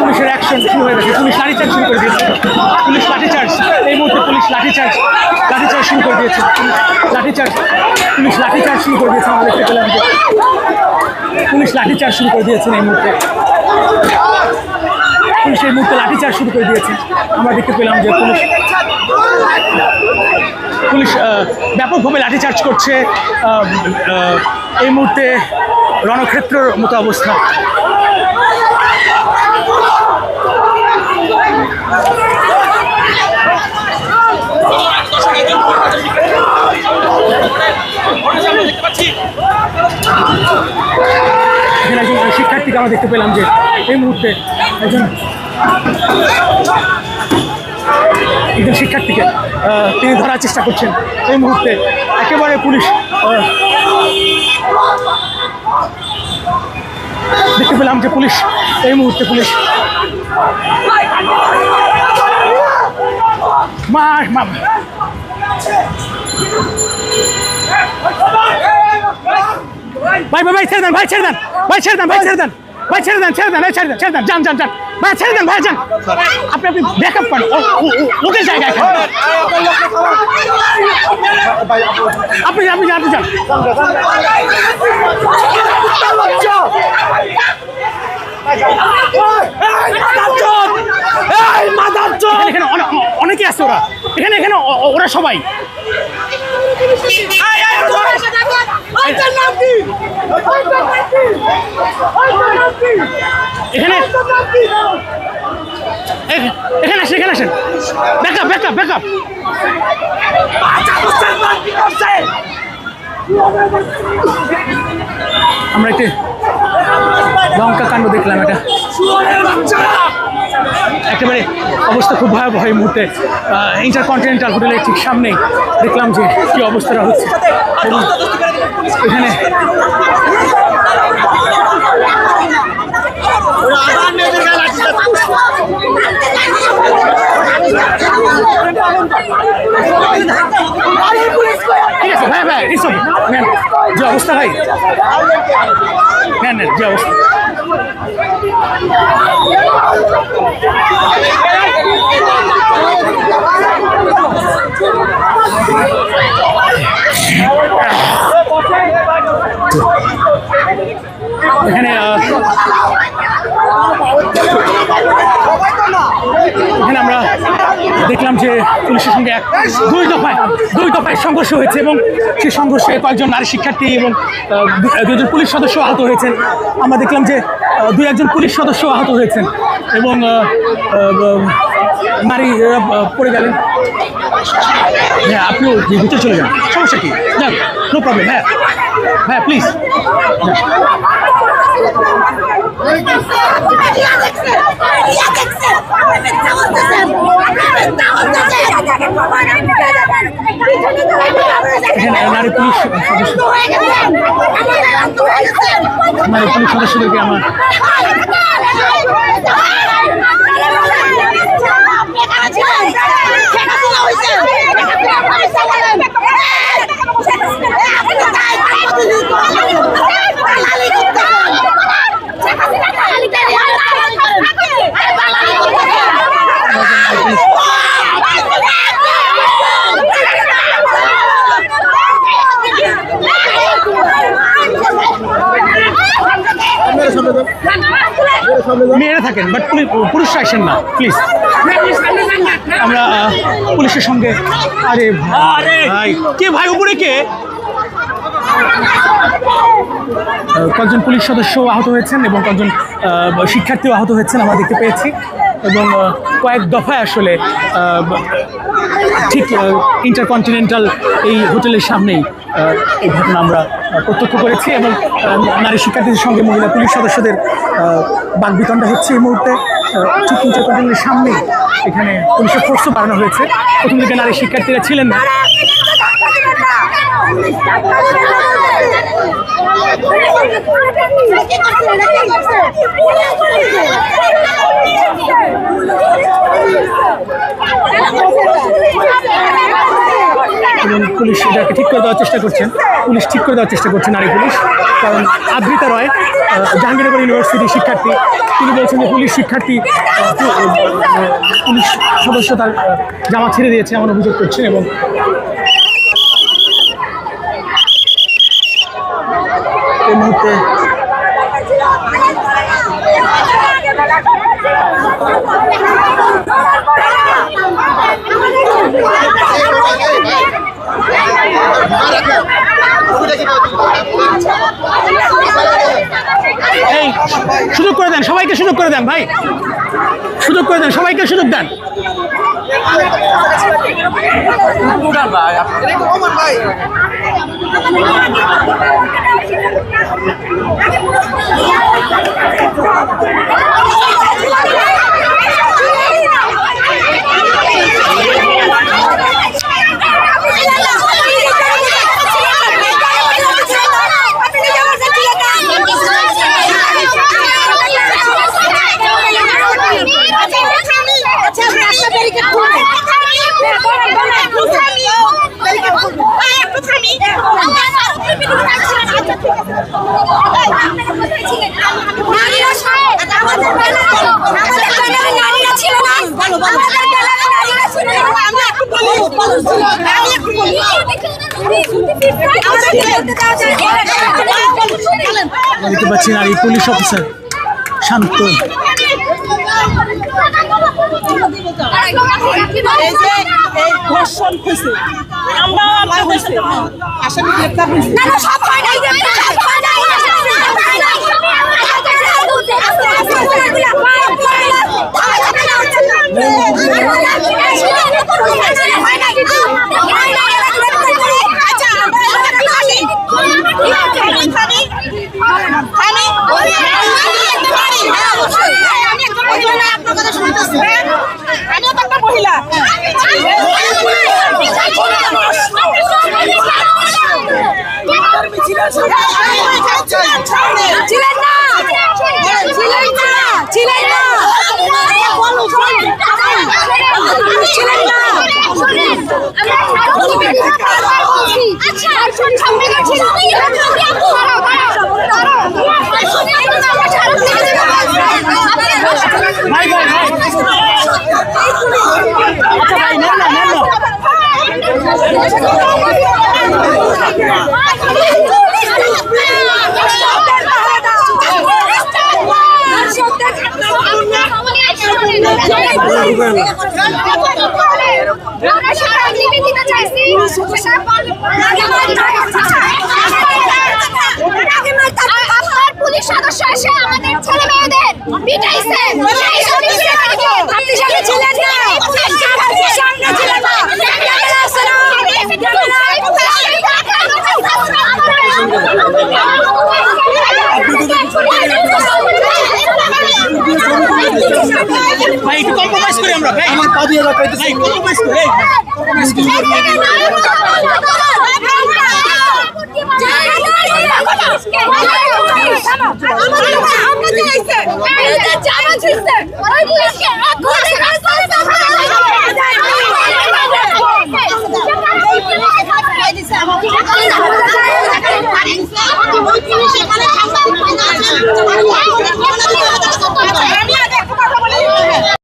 পুলিশের অ্যাকশন শুরু হয়ে গেছে। পুলিশ লাঠিচার্জ শুরু করে দিয়েছে। পুলিশ লাঠিচার্জ। এই মুহূর্তে পুলিশ লাঠিচার্জ। লাঠিচার্জ শুরু করে দিয়েছে। লাঠিচার্জ। পুলিশ লাঠিচার্জ শুরু করে দিয়েছে আমরা দেখতে পেলাম যে পুলিশ লাঠিচার্জ শুরু করে দিয়েছেন এই মুহূর্তে। পুলিশ এই মুহূর্তে লাঠিচার্জ শুরু করে দিয়েছে। আমরা দেখতে পেলাম যে পুলিশ পুলিশ ব্যাপকভাবে লাঠিচার্জ করছে। এই মুহূর্তে রণক্ষেত্রের মতো অবস্থা এখানে একজন আমরা দেখতে পেলাম যে এই মুহূর্তে একজন একজন শিক্ষার্থীকে তিনি ধরার চেষ্টা করছেন। এই মুহূর্তে একেবারে পুলিশ দেখতে পেলাম যে পুলিশ, এই মুহূর্তে পুলিশ মার। ভাই ভাই ভাই, ছেড়ে দেন, ভাই, ছেড়ে দেন, ভাই, ছেড়ে দেন, ভাই, ছেড়ে দেন। ভাই ছেড়ে দেন ছেড়ে দেন ছেড়ে দেন ছেড়ে দেন। যান যান যান। ভাই ছেড়ে দেন ভাই যান। আপনি আপনি ব্যাকআপ করেন। ও- ও- ও- ওদের জায়গা এখানে। আপনি যান, আপনি যান। আপনি যান অনেকে আছে ওরা। এখানে এখানে ওরা সবাই এখানে এ- এখানে আসেন এখানে আসেন। ব্যাকআপ ব্যাকআপ ব্যাকআপ আমরা একটি লঙ্কা কাণ্ড দেখলাম এটা একেবারে অবস্থা খুব ভয়াবহ এই মুহূর্তে। ইন্টারকন্টিনেন্টাল হোটেলের ঠিক সামনেই দেখলাম যে কি অবস্থাটা হচ্ছে। এখানে ঠিক আছে ভাই ভাই ইটস ওকে নেন যে অবস্থা ভাই নেন নেন যে অবস্থা এখানে এখানে আমরা দেখলাম যে পুলিশের সঙ্গে এক দুই দফায় দুই দফায় সংঘর্ষ হয়েছে এবং সেই সংঘর্ষে কয়েকজন নারী শিক্ষার্থী এবং দু- দুজন পুলিশ সদস্য আহত হয়েছেন। আমরা দেখলাম যে দুই একজন পুলিশ সদস্য আহত হয়েছেন এবং নারী পড়ে গেলেন। হ্যাঁ আপনিও ভিতরে চলে যান। সমস্যা কি? যান নো প্রবলেম হ্যাঁ। হ্যাঁ প্লিজ এখানে নারী পুলিশ সদস্য। নারী পুলিশ সদস্যদেরকে আমার মেয়েরা থাকেন বাট পুরুষরা আসেন না প্লিজ আমরা পুলিশের সঙ্গে আরে ভাই। কে ভাই উপরে কে? কয়েকজন পুলিশ সদস্য আহত হয়েছেন এবং কয়েকজন শিক্ষার্থীও আহত হয়েছেন আমরা দেখতে পেয়েছি। এবং কয়েক দফায় আসলে ঠিক ইন্টারকন্টিনেন্টাল এই হোটেলের সামনেই এই ঘটনা আমরা প্রত্যক্ষ করেছি এবং নারী শিক্ষার্থীদের সঙ্গে মহিলা পুলিশ সদস্যদের আহ, বাকবিতণ্ডা হচ্ছে এই মুহূর্তে ঠিক কন্ট্রোলের সামনে এখানে পুলিশের ফোর্সও বাড়ানো হয়েছে প্রথম দিকে নারী শিক্ষার্থীরা ছিলেন না পুলিশ এটাকে ঠিক করে দেওয়ার চেষ্টা করছেন। পুলিশ ঠিক করে দেওয়ার চেষ্টা করছেন নারী পুলিশ। কারণ আদ্রিতা রয় জাহাঙ্গীরনগর ইউনিভার্সিটির শিক্ষার্থী তিনি বলছেন যে পুলিশ শিক্ষার্থী পুলিশ সদস্য তার জামা ছেড়ে দিয়েছে এমন অভিযোগ করছেন এবং এই মুহূর্তে সুযোগ করে দেন, সবাইকে সুযোগ করে দেন ভাই। সুযোগ করে দেন, সবাইকে সুযোগ দেন। নারীরা আমাদের বেলায় আমাদের বেলায় নারীরা ছিল না আমাদের বেলায় নারীরা ছিল না আমরা একটু বলি আমি একটু বলি আমাদের খেলতে দেওয়া যায় দেখতে পাচ্ছি নারী পুলিশ অফিসার শান্ত এই এই আমরা হয়েছে আসামি গ্রেপ্তার হয়েছে না না সব হয় নাই সব হয় নাই আমিও তো একটা মহিলা ছিলেন না ছিলেন না ছিলেন না ছিলেন না ভাই ভাই ভাই আচ্ছা ভাই নেন না নেন না সদস্য এসে আমাদের ছেলে মেয়েদের পিটাইছে। ভাই একটু কম্প্রোমাইজ করি আমরা ভাই। আমার পা দিয়ে রাখতে ভাই কম্প্রোমাইজ করি কম্প্রোমাইজ করি। সেখানে